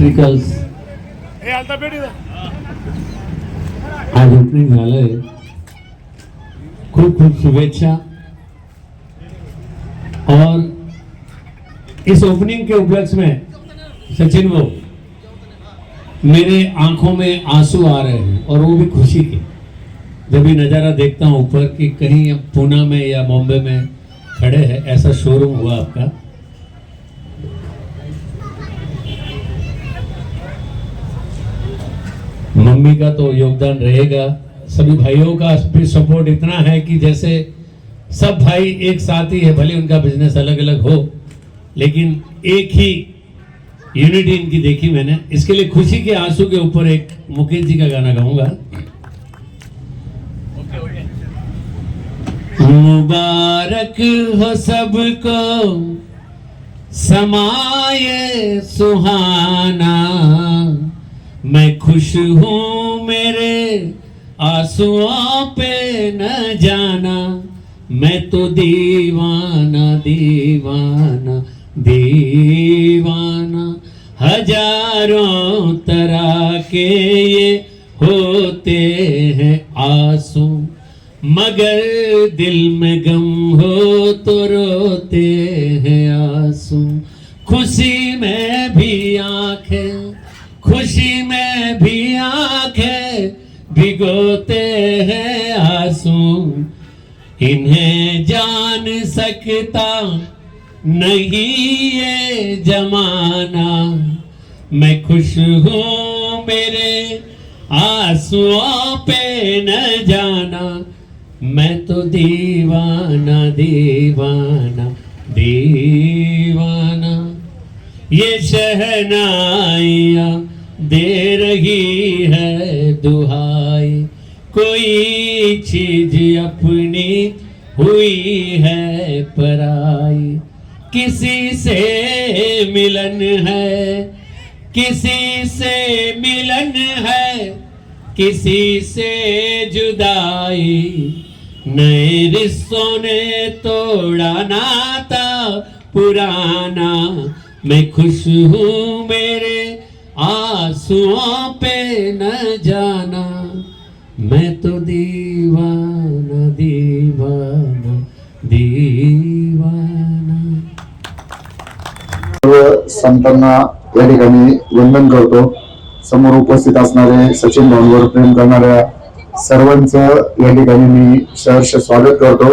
Electricals आज opening झालंय खूप खूप शुभेच्छा। और इस ओपनिंग के उपलक्ष्य में, सचिन वो, मेरे आँखों में आँसू आ रहे हैं, और वो भी खुशी के। जब भी नज़ारा देखता हूँ ऊपर कि कहीं अब पूना में या बॉम्बे में खड़े हैं, ऐसा शोरूम हुआ आपका। मम्मी का तो योगदान रहेगा। सभी भाइयों का भी सपोर्ट इतना है कि जैसे सब भाई एक साथ ही है भले उनका बिज़नेस अलग अलग हो, लेकिन एक ही यूनिटी इनकी देखी मैंने। इसके लिए खुशी के आँसू के ऊपर एक मुकेश जी का गाना गाऊँगा। मुबारक हो सबको, समाये सुहाना। मैं खुश हूँ मेरे आंसुओं पे न जाना। मैं तो दीवाना दीवाना दीवाना। हजारों तरह के ये होते हैं आंसू। मगर दिल में गम हो तो रोते हैं आंसू। खुशी में भिगोते हैं आंसू। इन्हें जान सकता नहीं ये जमाना। मैं खुश हूँ मेरे आंसुओं पे न जाना। मैं तो दीवाना दीवाना दीवाना। ये शहनाइया दे चीज़ अपनी हुई है पराई। किसी से मिलन है, किसी से मिलन है, किसी से जुदाई। नए रिश्तों ने तोड़ा नाता पुराना। मैं खुश हूँ मेरे आंसुओं पे न जाना। मैं तो दीवाना दीवाना दीवाना संतांना या ठिकाणी वंदन करतो समोर उपस्थित असणारे सचिन भाऊंवर प्रेम करणाऱ्या सर्वांचं या ठिकाणी मी सहर्ष स्वागत करतो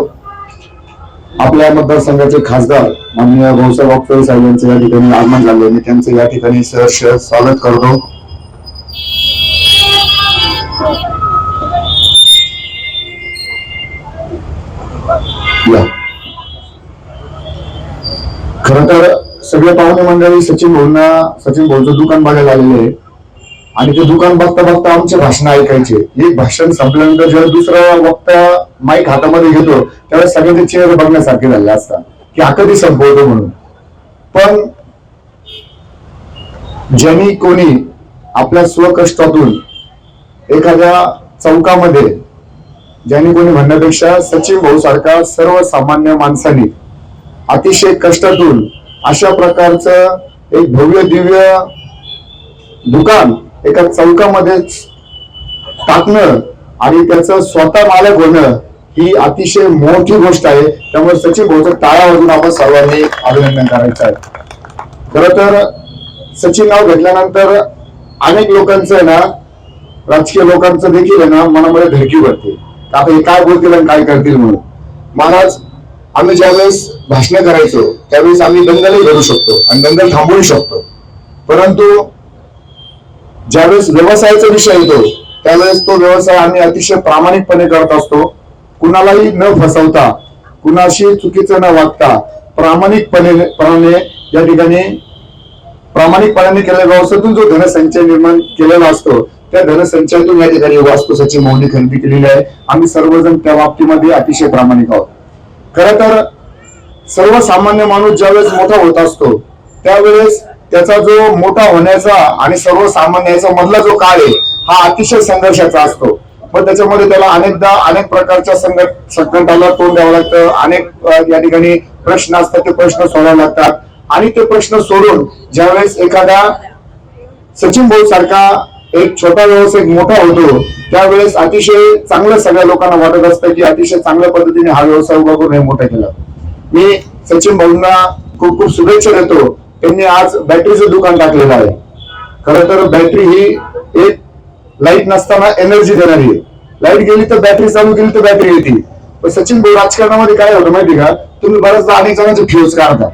आपल्या मतदारसंघाचे खासदार माननीय भाऊसाहेब वागचौरे साहेब यांचं या ठिकाणी आगमन झाले मी त्यांचं या ठिकाणी सहर्ष स्वागत करतो या खर तर सगळे पाहुणे मंडळी सचिन भाऊंना सचिन भाऊचं दुकान बघायला आलेले आहे. आणि ते दुकान बघता बघता आमचे भाषण ऐकायचे. एक भाषण संपल्यानंतर जेव्हा दुसरा वक्ता माईक हातामध्ये घेतो त्यावेळेस सगळ्यांचे चेहरे बघण्यासारखे झाले असतात. की हा कधी संपवतो म्हणून. पण ज्यांनी कोणी आपल्या स्वकष्टातून एखाद्या चौकामध्ये ज्यांनी कोणी म्हणण्यापेक्षा सचिन भाऊ सारखा सर्वसामान्य माणसांनी अतिशय कष्टातून अशा प्रकारचं एक भव्य दिव्य दुकान एका चौकामध्येच टाकणं आणि त्याचं स्वतः मालक होणं ही अतिशय मोठी गोष्ट आहे. त्यामुळे सचिन भाऊचं टाळा वाजून आपण सर्वांनी अभिनंदन करायचं आहे. खर तर सचिन नाव घेतल्यानंतर अनेक लोकांचं आहे ना राजकीय लोकांचं देखील आहे ना मनामध्ये धडकी भरते आता हे काय बोलतील आणि काय करतील म्हणून. महाराज आम्ही ज्यावेळेस भाषण करायचो त्यावेळेस आम्ही दंगलही करू शकतो आणि दंगल थांबवू शकतो. परंतु ज्यावेळेस व्यवसायाचा विषय येतो त्यावेळेस तो व्यवसाय आम्ही अतिशय प्रामाणिकपणे करत असतो. कुणालाही न फसवता कुणाशी चुकीचं न वागता प्रामाणिकपणे या ठिकाणी प्रामाणिकपणाने केलेल्या व्यवसायातून जो धनसंचय निर्माण केलेला असतो त्या धनसंचयातून या ठिकाणी वास्तूसाची सचिन खरेदी केलेली आहे. आम्ही सर्वजण त्या बाबतीमध्ये अतिशय प्रामाणिक आहोत. खर तर सर्वसामान्य माणूस ज्यावेळेस मोठा होत असतो त्यावेळेस त्याचा जो मोठा होण्याचा आणि सर्वसामान्याचा मधला जो काळ आहे हा अतिशय संघर्षाचा असतो. पण त्याच्यामध्ये त्याला अनेकदा अनेक प्रकारच्या संकट संकटाला तोंड द्यावं लागतं. अनेक या ठिकाणी प्रश्न असतात ते प्रश्न सोडावे लागतात. आणि ते प्रश्न सोडून ज्यावेळेस एखादा सचिन भाऊ सारखा एक छोटा व्यवसाय मोठा होतो त्यावेळेस अतिशय चांगलं सगळ्या लोकांना वाटत असतं की अतिशय चांगल्या पद्धतीने हा व्यवसाय उभा करून हे मोठा केला. मी सचिन भाऊंना खूप खूप शुभेच्छा देतो. त्यांनी आज बॅटरीचं दुकान टाकलेलं आहे. खरं तर बॅटरी ही एक लाइट नसताना एनर्जी देणारी आहे. लाइट गेली तर बॅटरी चालू केली तर बॅटरी येते. पण सचिन भाऊ राजकारणामध्ये काय होतं माहिती का? तुम्ही बऱ्याचदा अनेक जणांचे फ्यूज काढता.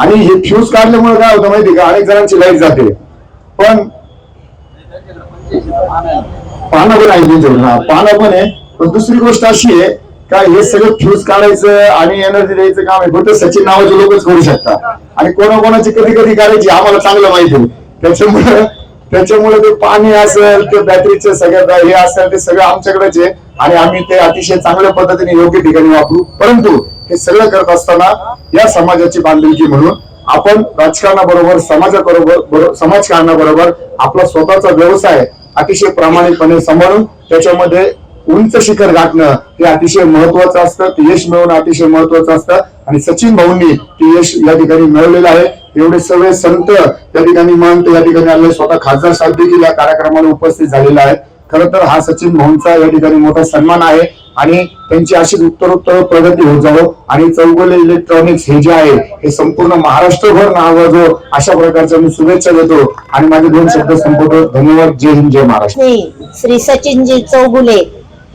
आणि हे फ्यूज काढल्यामुळे काय होतं माहिती का? अनेक जणांची लाइट जाते. पण पानं पण आहे म्हणजे. पानं पण आहे. पण दुसरी गोष्ट अशी आहे काय हे सगळं फ्यूज काढायचं आणि एनर्जी द्यायचं काम आहे. फक्त सचिन नावाचे लोकच करू शकतात. आणि कोणाकोणाची कधी कधी काढायची आम्हाला चांगलं माहिती आहे. त्याच्यामुळे त्याच्यामुळे ते पाणी असेल ते बॅटरीचे सगळ्यात हे असेल ते सगळं आमच्याकडेच आहे. आणि आम्ही ते अतिशय चांगल्या पद्धतीने योग्य ठिकाणी वापरू. परंतु हे सगळं करत असताना या समाजाची बांधिलकी म्हणून आपण राजकारणाबरोबर समाजाबरोबर समाजकारणाबरोबर आपला स्वतःचा व्यवसाय अतिशय प्रामाणिकपणे सांभाळून त्याच्यामध्ये उंच शिखर गाठणं हे अतिशय महत्वाचं असतं. ते यश मिळवणं अतिशय महत्वाचं असतं. आणि सचिन भाऊंनी ते यश या ठिकाणी मिळवलेलं आहे. एवढे सगळे संत या ठिकाणी महंत या ठिकाणी आले स्वतः खासदार साहेब देखील या कार्यक्रमाला उपस्थित झालेला आहे खर तर हा सचिन भाऊंचा या ठिकाणी मोठा सन्मान आहे आणि त्यांची अशीच उत्तरोत्तर प्रगती होत जावो आणि चौगुले इलेक्ट्रॉनिक्स हे जे आहे हे संपूर्ण महाराष्ट्रभर नावाजो अशा प्रकारच्या मी शुभेच्छा देतो. आणि माझे दोन शब्द संपवतो. धन्यवाद. जय हिंद जय महाराष्ट्र. श्री श्री सचिनजी चौगुले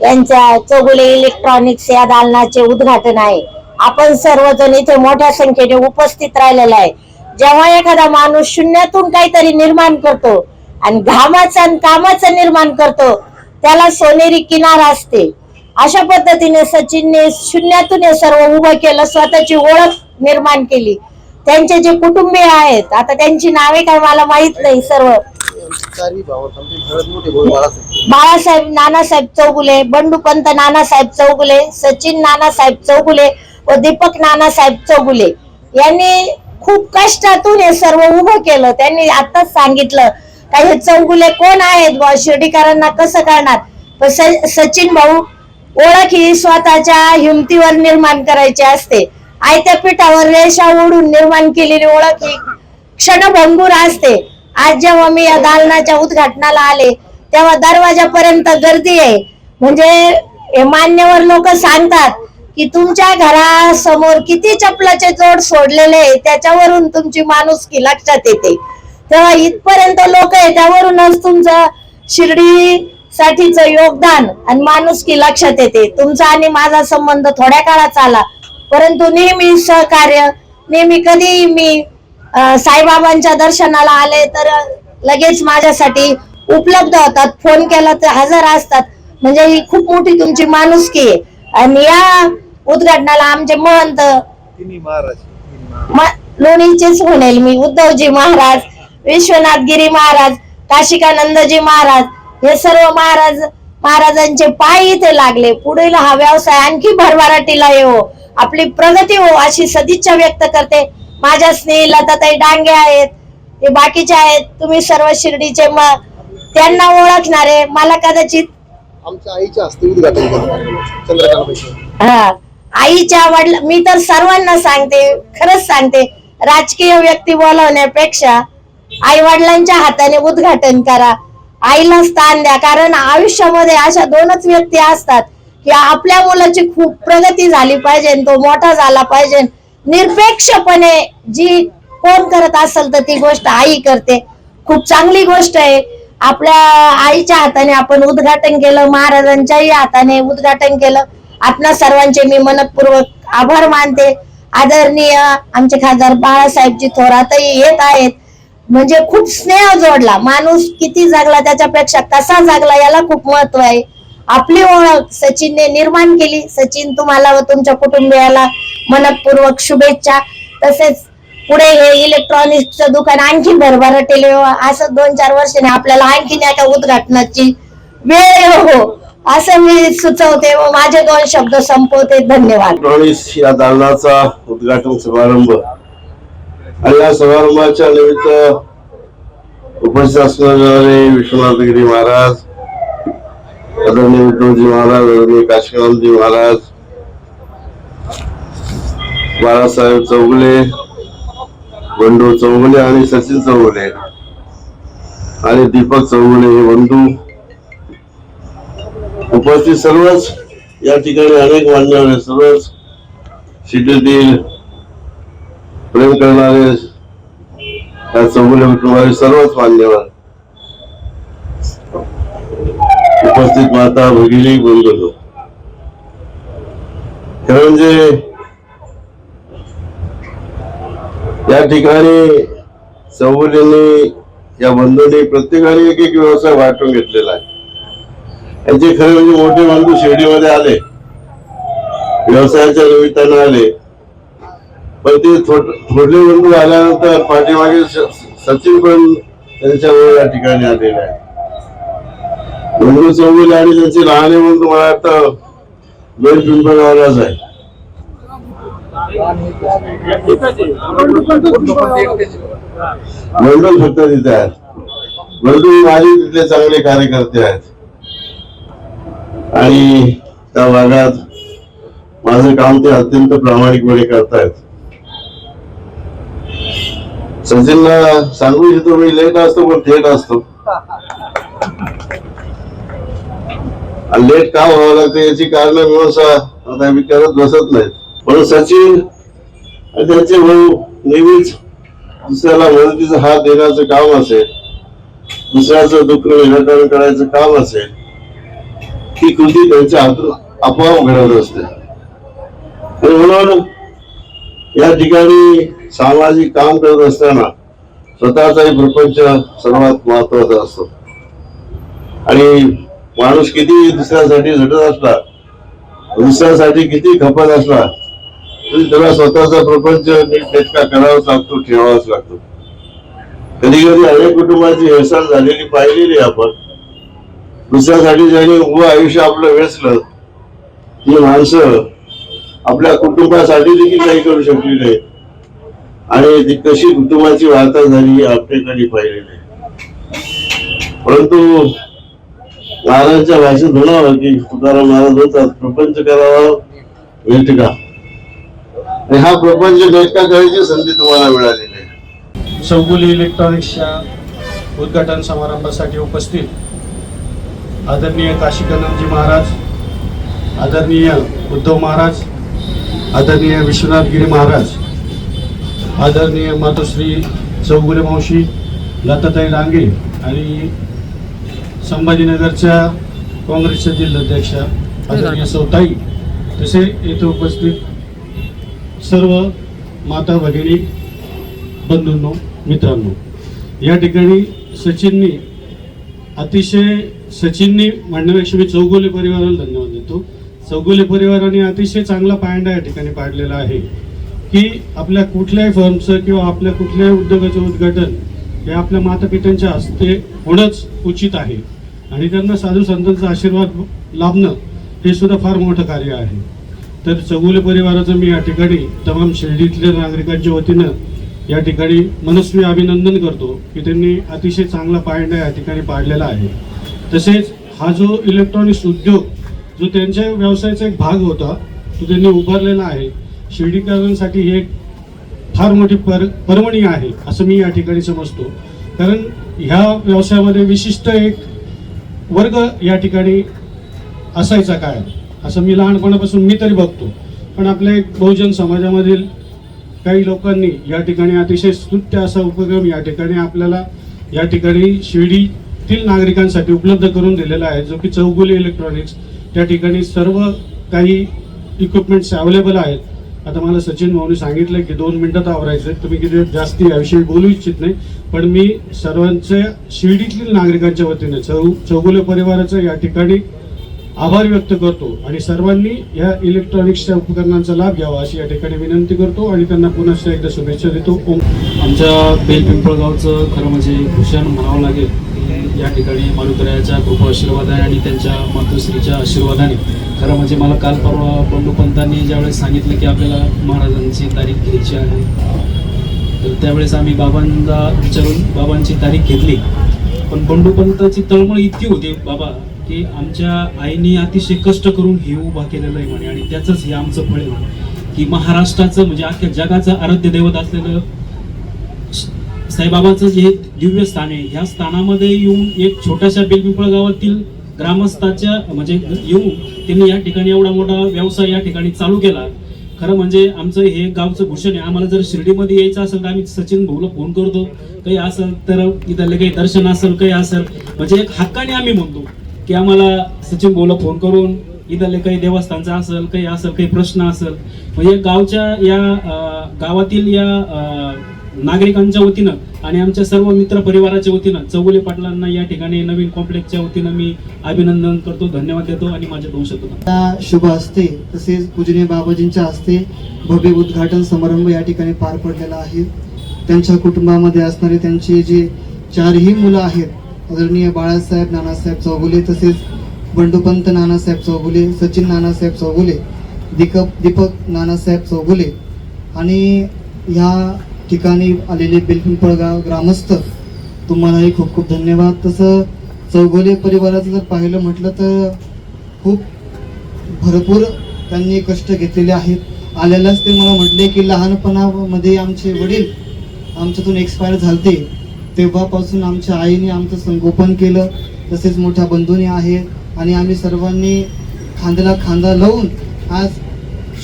यांच्या चौगुले इलेक्ट्रॉनिक्स या दालनाचे उद्घाटन आहे. आपण सर्वजण इथे मोठ्या संख्येने उपस्थित राहिलेला आहे. जेव्हा एखादा माणूस शून्यातून काहीतरी निर्माण करतो आणि घामाचं आणि कामाचं निर्माण करतो त्याला सोनेरी किनार असते. अशा पद्धतीने सचिनने शून्यातून हे सर्व उभं केलं स्वतःची ओळख निर्माण केली. त्यांचे जे कुटुंबीय आहेत आता त्यांची नावे काय मला माहीत नाही सर्व. बाळासाहेब नानासाहेब चौगुले बंडूपंत नानासाहेब चौगुले सचिन नानासाहेब चौगुले व दीपक नानासाहेब चौगुले. यांनी खूप कष्टातून हे सर्व उभं केलं. त्यांनी आताच सांगितलं का हे चौगुले कोण आहेत बुवा? शिर्डीकरांना कसं करणार? पण सचिन भाऊ ओळख ही स्वतःच्या हिमतीवर निर्माण करायची असते. आयत्या पिठावर रेषा ओढून निर्माण केलेली ओळख ही क्षणभंगूर असते. आज जेव्हा मी या दालनाच्या उद्घाटनाला आले तेव्हा दरवाजापर्यंत गर्दी आहे. म्हणजे हे मान्यवर लोक सांगतात की तुमच्या घरासमोर किती चपलाचे जोड सोडलेले आहे त्याच्यावरून तुमची माणुसकी लक्षात येते. तेव्हा इथपर्यंत लोक आहे त्यावरूनच तुमचं शिर्डी साठीच योगदान आणि माणुसकी लक्षात येते. तुमचा आणि माझा संबंध थोड्या काळात आला. परंतु नेहमी सहकार्य नेहमी कधी मी साईबाबांच्या दर्शनाला आले तर लगेच माझ्यासाठी उपलब्ध होतात. फोन केला तर हजर असतात. म्हणजे ही खूप मोठी तुमची माणुसकी आहे. आणि या उद्घाटनाला आमचे महंत लोणीचेच म्हणेल मी. उद्धवजी महाराज विश्वनाथ गिरी महाराज काशिकानंदजी महाराज हे सर्व महाराज महाराजांचे पाय इथे लागले. पुढील हा व्यवसाय आणखी भरभराटीला येवो. आपली प्रगती हो अशी सदिच्छा व्यक्त करते. माझ्या स्नेही लताताई डांगे आहेत. हे बाकीचे आहेत. तुम्ही सर्व शिर्डीचे म त्यांना ओळखणारे. मला कदाचित आमच्या आईच्या हस्ते उद्घाटन चंद्रकांत हा. आईच्या वडील मी तर सर्वांना सांगते. खरंच सांगते. राजकीय व्यक्ती बोलवण्यापेक्षा आई वडिलांच्या हाताने उद्घाटन करा. आईला स्थान द्या. कारण आयुष्यामध्ये अशा दोनच व्यक्ती असतात की आपल्या मुलाची खूप प्रगती झाली पाहिजे तो मोठा झाला पाहिजे. निरपेक्षपणे जी कोण करत असेल तर ती गोष्ट आई करते. खूप चांगली गोष्ट आहे. आपल्या आईच्या हाताने आपण उद्घाटन केलं महाराजांच्याही हाताने उद्घाटन केलं. आपणा सर्वांचे मी मनपूर्वक आभार मानते. आदरणीय आमचे खासदार बाळासाहेबजी थोरातही येत आहेत. म्हणजे खूप स्नेह जोडला. माणूस किती जागला त्याच्यापेक्षा कसा जागला याला खूप महत्त्व आहे. आपली ओळख सचिनने निर्माण केली. सचिन तुम्हाला व तुमच्या कुटुंबियाला मनपूर्वक शुभेच्छा. तसेच पुढे हे इलेक्ट्रॉनिक्सचं दुकान आणखी भरभराटेल असं दोन चार वर्षाने आपल्याला आणखीन एका उद्घाटनाची वेळ हो, हो असं मी सुचवते व माझे दोन शब्द संपवते. धन्यवाद. इलेक्ट्रॉनिक्स या दालनाचा उद्घाटन समारंभ आणि या समारंभाच्या निमित्त उपस्थित असणारे विश्वनाथगिरी महाराज आदरणीय उद्धवजी महाराज आदरणीय काशीकांतजी महाराज बाळासाहेब चौगुले बंडू चौगुले आणि सचिन चौगुले आणि दीपक चौगुले हे बंधू उपस्थित सर्वच. या ठिकाणी अनेक मान्यवर सर्वच. सिटीतील प्रेम करणारे या चौगुले सर्वच मान्यवर. उपस्थित माता भगिनी बंधू खरं म्हणजे या ठिकाणी चौगुलेंनी या बंधूंनी प्रत्येकाने एक एक व्यवसाय वाटून घेतलेला आहे. यांचे खरे म्हणजे मोठे बंधू शिर्डीमध्ये आले. व्यवसायाच्या निमित्तानं आले. पण ते थोडले थोरले झाल्यानंतर आल्यानंतर पाठीमागे सचिन पण त्यांच्यावर या ठिकाणी आलेले आहे डोंगरू चौगुले आणि त्यांचे लहाने म्हणून तुम्हाला आता दोन पिंपळगावलाच आहे मंडळ फक्त तिथे आहेत. मंडळ माझे तिथले चांगले कार्यकर्ते आहेत. आणि त्या भागात माझं काम ते अत्यंत प्रामाणिकपणे करतायत. सचिनला सांगू इच्छितो मी लेट असतो पण थेट असतो. लेट का व्हावं लागतं याची कारण मीमांसा आता मी करत बसत नाहीत. पण सचिन आणि त्यांचे भाऊ नेहमीच दुसऱ्याला मदतीचा हात देण्याचं काम असेल दुसऱ्याचं दुःख निराकरण करायचं काम असेल ही कृती त्यांच्या हातून आपोआप घडत असते. म्हणून या ठिकाणी सामाजिक काम करत असताना स्वतःचाही प्रपंच सर्वात महत्त्वाचा असतो. आणि माणूस किती दुसऱ्यासाठी झटत असला दुसऱ्यासाठी किती खपत असला तरी त्याला स्वतःचा प्रपंच नेटका करावाच लागतो ठेवावाच लागतो. कधी कधी अनेक कुटुंबाची हेळसाळ झालेली पाहिलेली आपण. दुसऱ्यासाठी ज्याने उभं आयुष्य आपलं वेचलं ती माणसं आपल्या कुटुंबासाठी देखील काही करू शकली नाही आणि ती कशी कुटुंबाची वार्ता झाली आपल्याकडे पाहिलेली आहे परंतु महाराजांच्या भाषेत म्हणावं की तुकाराम महाराज होतात प्रपंच करावा नेटका आणि हा प्रपंच नेटका करायची संधी तुम्हाला मिळालेली आहे चौगुली इलेक्ट्रॉनिक्सच्या उद्घाटन समारंभासाठी उपस्थित आदरणीय काशीकनंदजी महाराज आदरणीय उद्धव महाराज आदरणीय विश्वनाथ गिरी महाराज आदरणीय मातोश्री चौगुले मावशी लताताई डांगे आणि संभाजीनगरच्या काँग्रेसच्या जिल्हाध्यक्षा आदरणीय सौताई तसे येथे उपस्थित सर्व माता भगिनी बंधूंनो मित्रांनो. या ठिकाणी सचिननी अतिशय सचिननी म्हणण्यापेक्षा मी चौगुले परिवाराला धन्यवाद देतो. चौगुले परिवाराने अतिशय चांगला पायंडा या ठिकाणी पाडलेला आहे. की आपल्या कुठल्याही फर्मचं किंवा आपल्या कुठल्याही उद्योगाचं उद्घाटन हे आपल्या मातापित्यांच्या हस्ते होणंच उचित आहे. आणि त्यांना साधू संतांचा आशीर्वाद लाभणं हे सुद्धा फार मोठं कार्य आहे. तर चौगुले परिवाराचं मी या ठिकाणी तमाम शिर्डीतल्या नागरिकांच्या वतीनं या ठिकाणी मनस्वी अभिनंदन करतो की त्यांनी अतिशय चांगला पायंडा या ठिकाणी पाडलेला आहे. तसेच हा जो इलेक्ट्रॉनिक्स उद्योग जो त्यांच्या व्यवसायाचा एक भाग होता तो त्यांनी उभारलेला आहे. शिर्डीकरांसाठी ही एक फार मोठी पर पर्वणी आहे असं मी या ठिकाणी समजतो. कारण ह्या व्यवसायामध्ये विशिष्ट एक वर्ग या ठिकाणी असायचा काय असं मी लहानपणापासून मी तरी बघतो. पण आपल्या एक बहुजन समाजामधील काही लोकांनी या ठिकाणी अतिशय स्तुत्य असा उपक्रम या ठिकाणी आपल्याला या ठिकाणी शिर्डीतील नागरिकांसाठी उपलब्ध करून दिलेला आहे जो की चौगुले इलेक्ट्रॉनिक्स त्या ठिकाणी सर्व काही इक्विपमेंट्स अवेलेबल आहेत. आता मला सचिन भाऊने सांगितलं की दोन मिनटात आवरायचं. आहे. तुम्ही किती जास्ती याविषयी बोलू इच्छित नाही. पण मी सर्वांच्या शिर्डीतील नागरिकांच्या वतीने चौ चौगुले परिवाराचं या ठिकाणी आभार व्यक्त करतो आणि सर्वांनी या इलेक्ट्रॉनिक्सच्या उपकरणांचा लाभ घ्यावा अशी या ठिकाणी विनंती करतो आणि त्यांना पुन्हा एकदा शुभेच्छा देतो. आमच्या बेल पिंपळगावचं खरं म्हणजे भूषण म्हणावं लागेल. या ठिकाणी मारुतरायाच्या कृपा आशीर्वादाने आणि त्यांच्या मातोश्रीच्या आशीर्वादाने. खरं म्हणजे मला काल परवा बंडू पंतांनी ज्यावेळेस सांगितलं की आपल्याला महाराजांची तारीख घ्यायची आहे तर त्यावेळेस आम्ही बाबांना विचारून बाबांची तारीख घेतली. पण बंडू पंताची तळमळ इतकी होती बाबा की आमच्या आईने अतिशय कष्ट करून हे उभा केलेलं आहे म्हणे. आणि त्याचंच हे आमचं फळ आहे. की महाराष्ट्राचं म्हणजे अख्ख्या जगाचं आराध्य दैवत असलेलं साईबाबाचं जे दिव्य स्थान आहे ह्या स्थानामध्ये येऊन एक छोट्याशा बेलपिंपळ गावातील ग्रामस्थाच्या म्हणजे येऊन त्यांनी या ठिकाणी एवढा मोठा व्यवसाय या ठिकाणी चालू केला. खरं म्हणजे आमचं हे गावचं भूषण आहे. आम्हाला जर शिर्डीमध्ये यायचं असेल तर आम्ही सचिन भाऊला फोन करतो. काही असेल तर इथलं काही दर्शन असेल काही असेल. म्हणजे एक हक्काने आम्ही म्हणतो की आम्हाला सचिन भाऊला फोन करून इथले काही देवस्थानचं असेल काही असेल काही प्रश्न असेल. म्हणजे गावच्या या गावातील या नागरिकांच्या वतीनं आणि आमच्या सर्व मित्र परिवाराच्या वतीनं चौगुले पाटलांना या ठिकाणी नवीन कॉम्प्लेक्सच्या वतीनं मी अभिनंदन करतो धन्यवाद देतो आणि माझ्या दोन शब्द त्या शुभ असते तसेच पूजनीय बाबाजींच्या हस्ते भव्य उद्घाटन समारंभ या ठिकाणी पार पडलेला आहे. त्यांच्या कुटुंबामध्ये असणारे त्यांचे जे चारही मुलं आहेत आदरणीय बाळासाहेब नानासाहेब चौगुले तसेच बंडूपंत नानासाहेब चौगुले सचिन नानासाहेब चौगुले दीपक दीपक नानासाहेब चौगुले आणि ह्या ठिकाणी आलेले बेलपिंपळगाव ग्रामस्थ तुम्हालाही खूप खूप धन्यवाद. तसं चौगोले परिवाराचं जर पाहिलं म्हटलं तर खूप भरपूर त्यांनी कष्ट घेतलेले आहेत. आलेलाच ते मला म्हटले की लहानपणामध्ये आमचे वडील आमच्यातून एक्सपायर झालते. तेव्हापासून आमच्या आईने आमचं संगोपन केलं. तसेच मोठ्या बंधूने आहे आणि आम्ही सर्वांनी खांद्याला खांदा लावून आज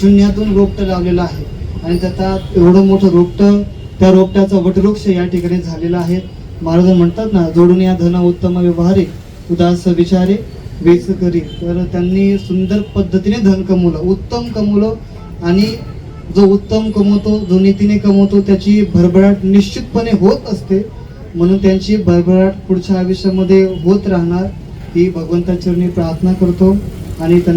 शून्यातून रोपटं लावलेलं आहे. आणि त्याचा एवढं मोठं रोपटं त्या रोपट्याचा वटवृक्ष या ठिकाणी झालेला आहे. महाराज म्हणतात ना जोडून या धन उत्तम व्यवहारे उदास विचारे वेच करी. तर त्यांनी सुंदर पद्धतीने धन कमवलं. उत्तम कमवलं आणि जो उत्तम कमवतो जो नीतीने कमवतो त्याची भरभराट निश्चितपणे होत असते. म्हणून त्यांची भरभराट पुढच्या आयुष्यामध्ये होत राहणार ही भगवंताचरणी प्रार्थना करतो आणि त्यांना